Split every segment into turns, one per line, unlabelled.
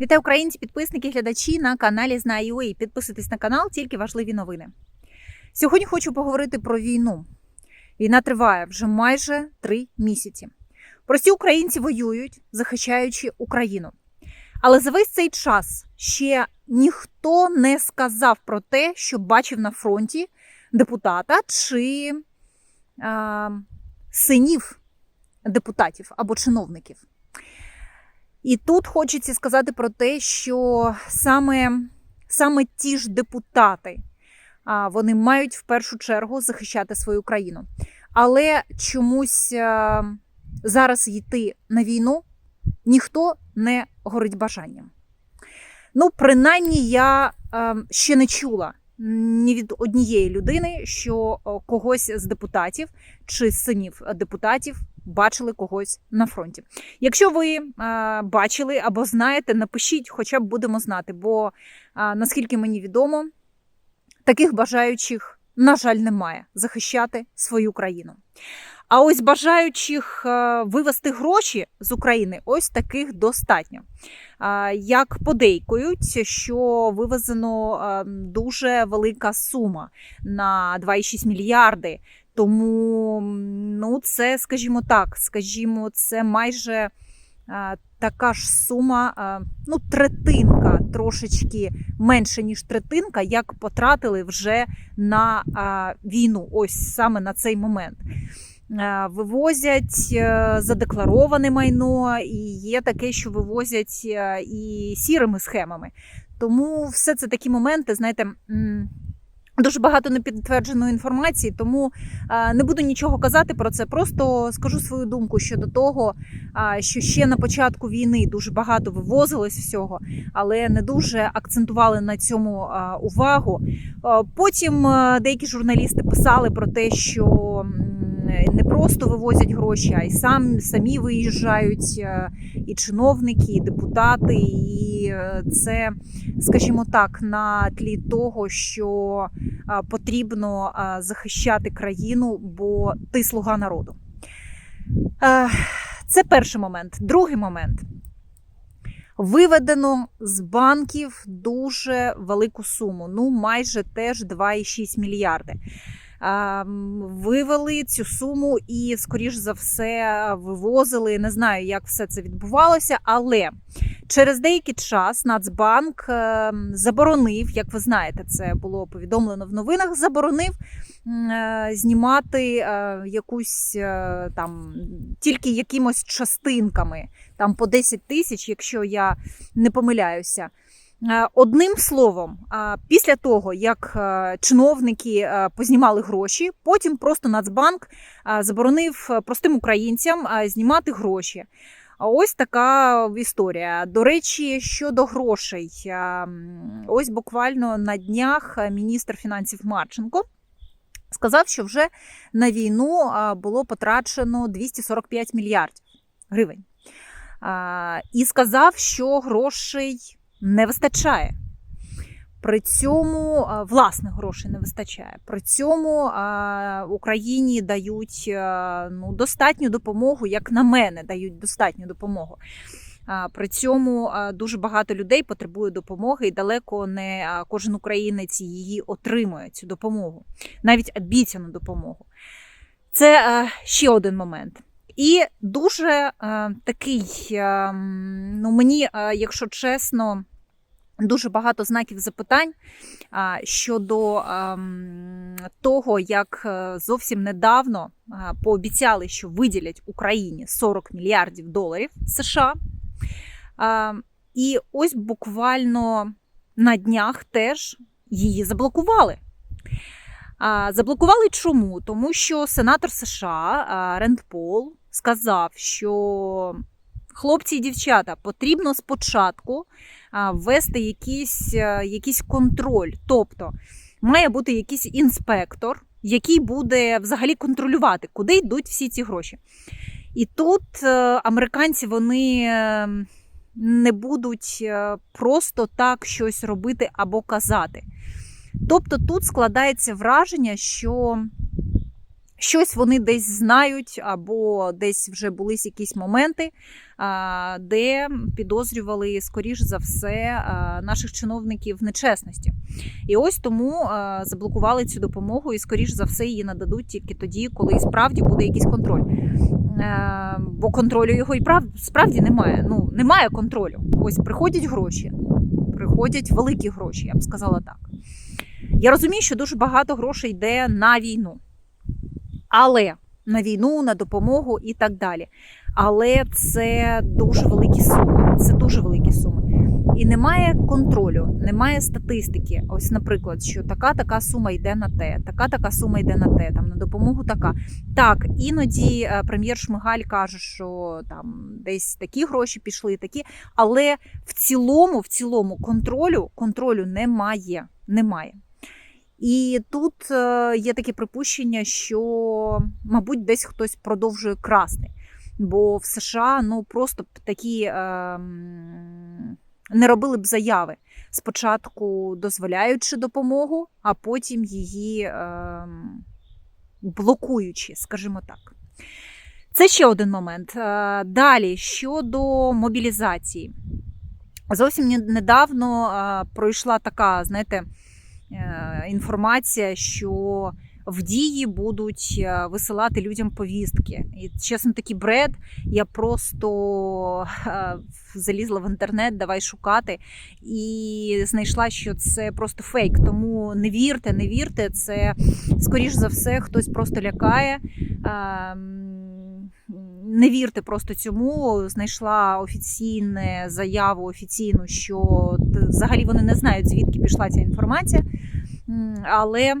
Вітаю українці, підписники, глядачі на каналі Знаю.ua. Підписуйтесь на канал, тільки важливі новини. Сьогодні хочу поговорити про війну. Війна триває вже майже три місяці. Прості українці воюють, захищаючи Україну. Але за весь цей час ще ніхто не сказав про те, що бачив на фронті депутата чи е, синів депутатів або чиновників. І тут хочеться сказати про те, що саме, саме ті ж депутати вони мають в першу чергу захищати свою країну. Але чомусь зараз йти на війну ніхто не горить бажанням. Ну, принаймні, я ще не чула ні від однієї людини, що когось з депутатів чи синів депутатів бачили когось на фронті. Якщо ви е, бачили або знаєте, напишіть, хоча б будемо знати, бо е, наскільки мені відомо, таких бажаючих, на жаль, немає захищати свою країну. А ось бажаючих е, вивести гроші з України, ось таких достатньо. Як подейкують, що вивезено е, дуже велика сума на 2,6 мільярди. Тому, ну, це, скажімо так, скажімо, це майже а, така ж сума, а, ну, третинка, трошечки менше, ніж третинка, як потратили вже на а, війну, ось саме на цей момент. Вивозять е, задеклароване майно, і є таке, що вивозять е, і сірими схемами. Тому все це такі моменти, знаєте. Дуже багато непідтвердженої інформації, тому е, не буду нічого казати про це. Просто скажу свою думку щодо того, що ще на початку війни дуже багато вивозилось всього, але не дуже акцентували на цьому увагу. Е, Потім е, деякі журналісти писали про те, що не просто вивозять гроші, а й сам самі виїжджають е, і чиновники, і депутати, і е, це, скажімо так, на тлі того, що потрібно захищати країну, бо ти слуга народу. Е, Це перший момент. Другий момент. Виведено з банків дуже велику суму, ну майже теж 2,6 мільярди. Вивели цю суму і, скоріш за все, вивозили. Не знаю, як все це відбувалося, але через деякий час Нацбанк е, заборонив, як ви знаєте, це було повідомлено в новинах. Заборонив е, знімати е, якусь е, там тільки якимось частинками, там по 10 тисяч, якщо я не помиляюся. Е, Одним словом, після того, як е, чиновники е, познімали гроші, потім просто Нацбанк заборонив е, простим українцям знімати гроші. Ось така історія. До речі, щодо грошей, ось буквально на днях е, міністр фінансів Марченко сказав, що вже на війну було потрачено 245 мільярдів гривень. І сказав, що грошей не вистачає. При цьому власних грошей не вистачає. При цьому Україні дають ну, достатню допомогу, як на мене, дають достатню допомогу. При цьому дуже багато людей потребує допомоги, і далеко не кожен українець її отримує цю допомогу, навіть обіцяну допомогу. Це ще один момент. І дуже е, такий, е, ну мені, е, якщо чесно, дуже багато знаків запитань щодо е, того, як е, зовсім недавно е, пообіцяли, що виділять Україні 40 мільярдів доларів США. І ось буквально на днях теж її заблокували. Заблокували чому? Тому що сенатор США Ренд Пол сказав, що хлопці і дівчата потрібно спочатку ввести якийсь, е, якийсь контроль. Тобто має бути якийсь інспектор, який буде взагалі контролювати, куди йдуть всі ці гроші. І тут е, американці вони е, не будуть е, просто так щось робити або казати. Тобто тут складається враження, що Щось вони десь знають, або десь вже були якісь моменти, де підозрювали, скоріш за все, наших чиновників в нечесності. І ось тому заблокували цю допомогу, і, скоріш за все, її нададуть тільки тоді, коли і справді буде якийсь контроль. Е, Бо контролю його і прав справді немає. Ну, немає контролю. Ось приходять гроші, приходять великі гроші, я б сказала так. Я розумію, що дуже багато грошей йде на війну. Але на війну, на допомогу і так далі. Але це дуже великі суми. Це дуже великі суми. І немає контролю, немає статистики. Ось, наприклад, що така така сума йде на те, така така сума йде на те, там на допомогу така. Так, іноді е, прем'єр Шмигаль каже, що там десь такі гроші пішли, такі, але в цілому, в цілому контролю контролю немає. Немає. І тут е, є таке припущення, що, мабуть, десь хтось продовжує красти. Бо в США ну просто б такі е, не робили б заяви. Спочатку дозволяючи допомогу, а потім її е, блокуючи, скажімо так. Це ще один момент. Е, Далі щодо мобілізації. Зовсім недавно е, пройшла така, знаєте, інформація, що в дії будуть е, висилати людям повістки. І чесно, такий бред. Я просто е, залізла в інтернет, давай шукати, і знайшла, що це просто фейк. Тому не вірте, не вірте. Це скоріш за все, хтось просто лякає. Не вірте просто цьому. Знайшла офіційну заяву офіційну, що взагалі вони не знають, звідки пішла ця інформація. Але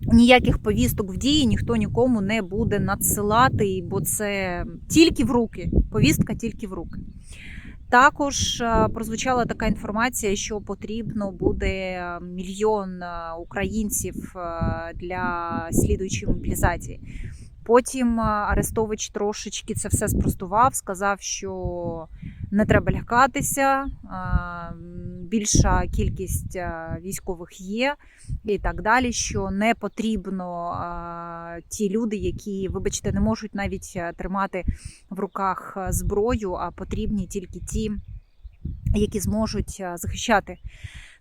ніяких повісток в дії ніхто нікому не буде надсилати, бо це тільки в руки. Повістка тільки в руки. Також е, прозвучала така інформація, що потрібно буде мільйон е, українців е, для слідуючої мобілізації. Потім е, Арестович трошечки це все спростував, сказав, що не треба лякатися, е, більша кількість е, військових є і так далі. Що не потрібно ті люди, які, вибачте, не можуть навіть тримати в руках зброю, а потрібні тільки ті, які зможуть захищати.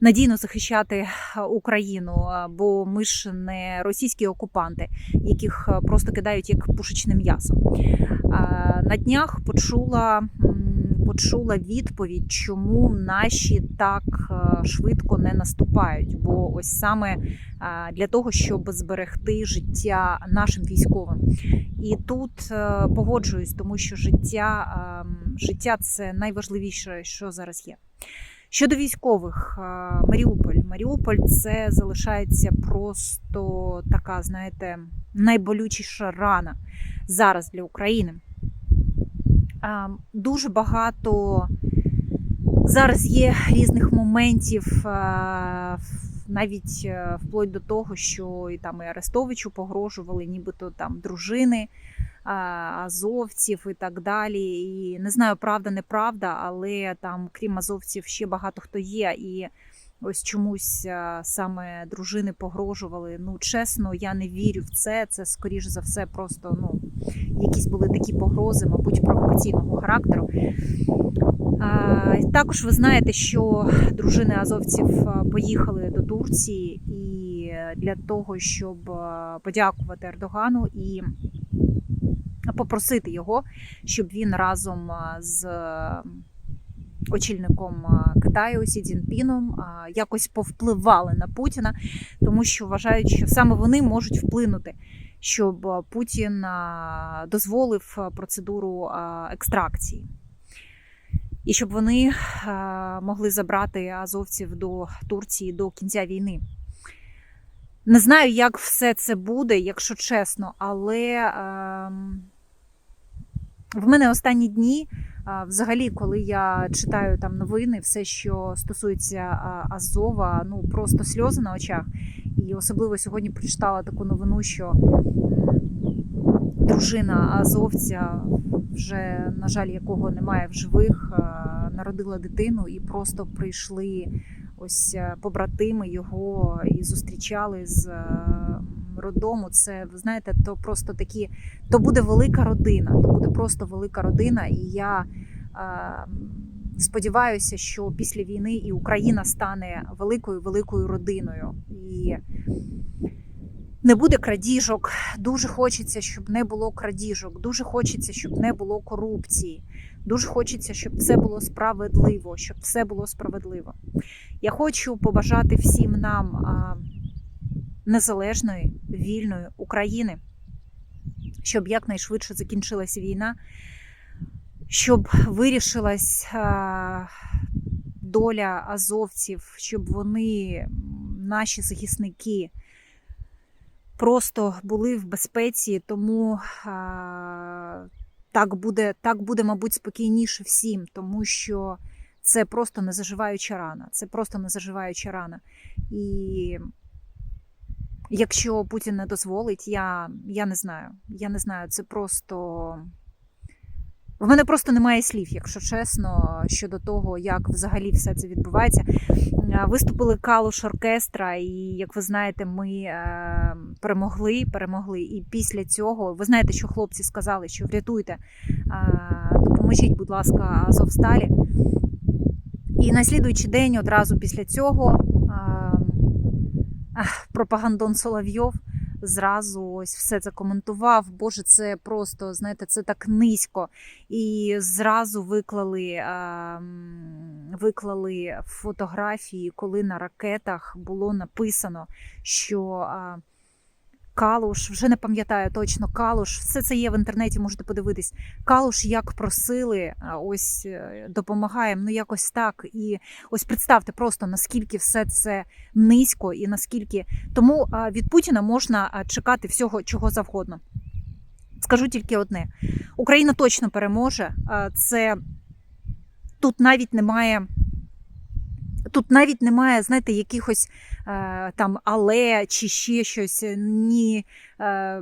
Надійно захищати е, Україну, е, бо ми ж не російські окупанти, яких е, просто кидають як пушечне м'ясо. На днях почула, почула відповідь, чому наші так швидко не наступають. Бо ось саме для того, щоб зберегти життя нашим військовим. І тут погоджуюсь, тому що життя, ем, життя це найважливіше, що зараз є. Щодо військових, Маріуполь. Маріуполь це залишається просто така, знаєте, найболючіша рана зараз для України. Дуже багато зараз є різних моментів, навіть е, вплоть до того, що і там і Арестовичу погрожували, нібито там дружини азовців і так далі. І не знаю, правда, неправда, але там, крім азовців, ще багато хто є. І ось чомусь саме дружини погрожували. Ну, чесно, я не вірю в це. Це скоріш за все, просто ну, якісь були такі погрози, мабуть, провокаційного характеру. А, Також ви знаєте, що дружини азовців поїхали до Турції і для того, щоб подякувати Ердогану і попросити його, щоб він разом з очільником Китаю Сі Цзіньпіном якось повпливали на Путіна, тому що вважають, що саме вони можуть вплинути, щоб Путін дозволив процедуру екстракції. І щоб вони могли забрати азовців до Турції до кінця війни. Не знаю, як все це буде, якщо чесно, але ем, в мене останні дні, взагалі, коли я читаю там новини, все, що стосується Азова, ну просто сльози на очах. І особливо сьогодні прочитала таку новину, що дружина азовця, вже, на жаль, якого немає в живих, народила дитину і просто прийшли ось е, побратими його і зустрічали з роддому, це ви знаєте, то просто такі, то буде велика родина, то буде просто велика родина. І я е, сподіваюся, що після війни і Україна стане великою великою родиною. І не буде крадіжок. Дуже хочеться, щоб не було крадіжок. Дуже хочеться, щоб не було корупції. Дуже хочеться, щоб все було справедливо, щоб все було справедливо. Я хочу побажати всім нам незалежної, вільної України, щоб якнайшвидше закінчилася війна, щоб вирішилась доля азовців, щоб вони, наші захисники, просто були в безпеці, тому так буде, так буде, мабуть, спокійніше всім, тому що це просто незаживаюча рана. Це просто незаживаюча рана. І якщо Путін не дозволить, я, я не знаю. Я не знаю, це просто. В мене просто немає слів, якщо чесно, щодо того, як взагалі все це відбувається. Е, Виступили калуш оркестра, і як ви знаєте, ми е, перемогли, перемогли. І після цього ви знаєте, що хлопці сказали, що врятуйте, е, допоможіть, будь ласка, Азовсталі. І на слідуючий день, одразу після цього, пропагандон Соловйов зразу ось все це коментував. Боже, це просто, знаєте, це так низько. І зразу виклали, е, виклали фотографії, коли на ракетах було написано, що. Е, Калуш, вже не пам'ятаю точно Калуш, все це є в інтернеті, можете подивитись. Калуш як просили, ось е, допомагаємо, ну якось так. І ось представте просто наскільки все це низько і наскільки тому від Путіна можна чекати всього чого завгодно. Скажу тільки одне: Україна точно переможе. Це тут навіть немає. Тут навіть немає, знаєте, якихось е, там але чи ще щось. Ні, е,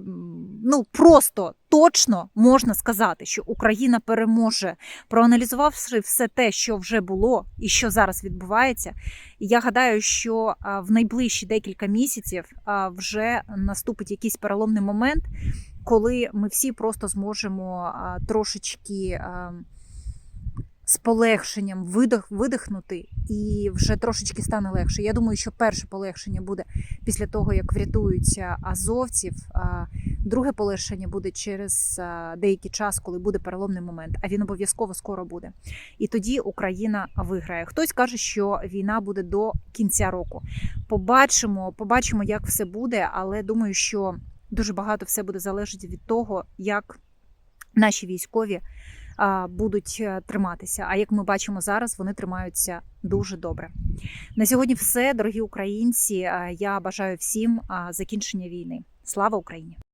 ну просто точно можна сказати, що Україна переможе. Проаналізувавши все те, що вже було і що зараз відбувається, я гадаю, що е, в найближчі декілька місяців е, вже наступить якийсь переломний момент, коли ми всі просто зможемо е, трошечки. З полегшенням видих, видихнути і вже трошечки стане легше. Я думаю, що перше полегшення буде після того, як врятуються азовців. А друге полегшення буде через деякий час, коли буде переломний момент. А він обов'язково скоро буде. І тоді Україна виграє. Хтось каже, що війна буде до кінця року. Побачимо, побачимо, як все буде, але думаю, що дуже багато все буде залежати від того, як наші військові будуть е, триматися. А як ми бачимо зараз, вони тримаються дуже добре. На сьогодні все, дорогі українці. Я бажаю всім закінчення війни. Слава Україні!